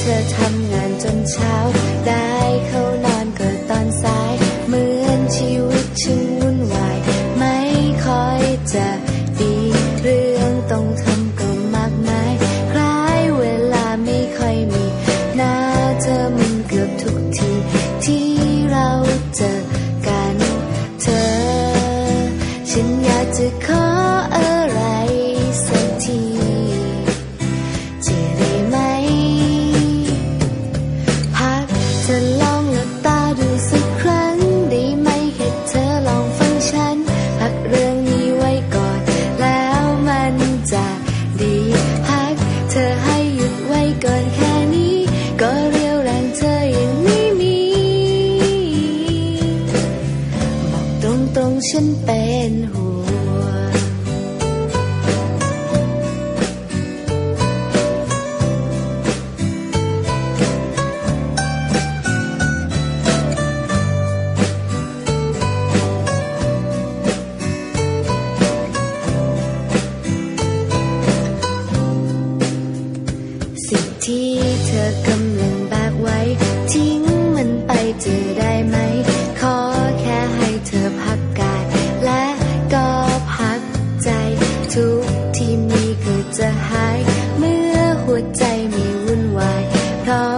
เธอทำงานจนเช้าได้เข้า รงฉันเป็นห่วง 你关怀。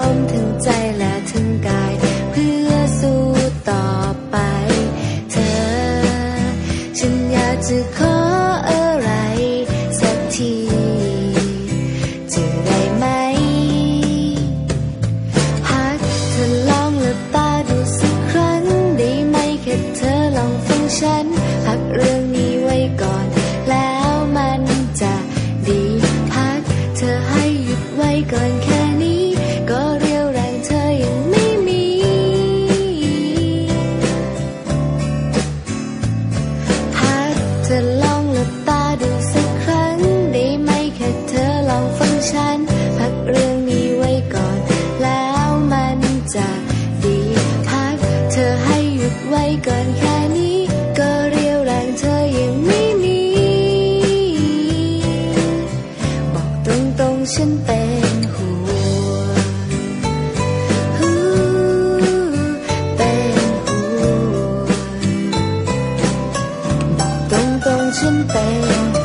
ไว้ก่อนแค่นี้ ก็เรียวแรงเธอยังไม่มี บอกตรงๆฉันเป็นห่วงเป็นห่วงบอกตรงๆฉันเป็น